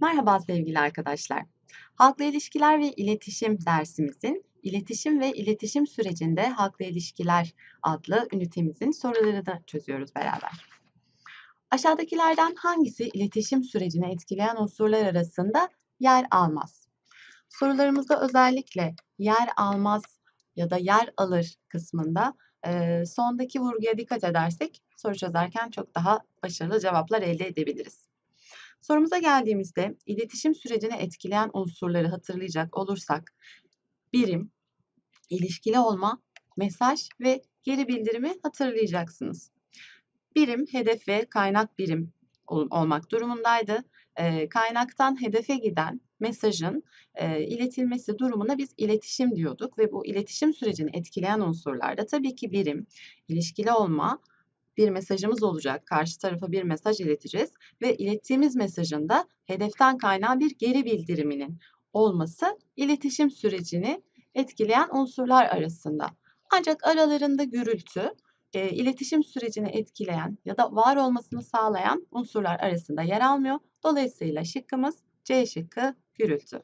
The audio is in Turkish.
Merhaba sevgili arkadaşlar. Halkla ilişkiler ve iletişim dersimizin iletişim ve iletişim sürecinde halkla ilişkiler adlı ünitemizin sorularını çözüyoruz beraber. Aşağıdakilerden hangisi iletişim sürecini etkileyen unsurlar arasında yer almaz? Sorularımızda özellikle yer almaz ya da yer alır kısmında eee, sondaki vurguya dikkat edersek soru çözerken çok daha başarılı cevaplar elde edebiliriz. Sorumuza geldiğimizde iletişim sürecini etkileyen unsurları hatırlayacak olursak birim, ilişkili olma, mesaj ve geri bildirimi hatırlayacaksınız. Birim, hedef ve kaynak birim ol- olmak durumundaydı. Eee, kaynaktan hedefe giden mesajın eee, iletilmesi durumuna biz iletişim diyorduk ve bu iletişim sürecini etkileyen unsurlar da tabii ki birim, ilişkili olma, bir mesajımız olacak. Karşı tarafa bir mesaj ileteceğiz ve ilettiğimiz mesajın da hedeften kaynağı bir geri bildiriminin olması iletişim sürecini etkileyen unsurlar arasında. Ancak aralarında gürültü, e, iletişim sürecini etkileyen ya da var olmasını sağlayan unsurlar arasında yer almıyor. Dolayısıyla şıkkımız C şıkkı gürültü.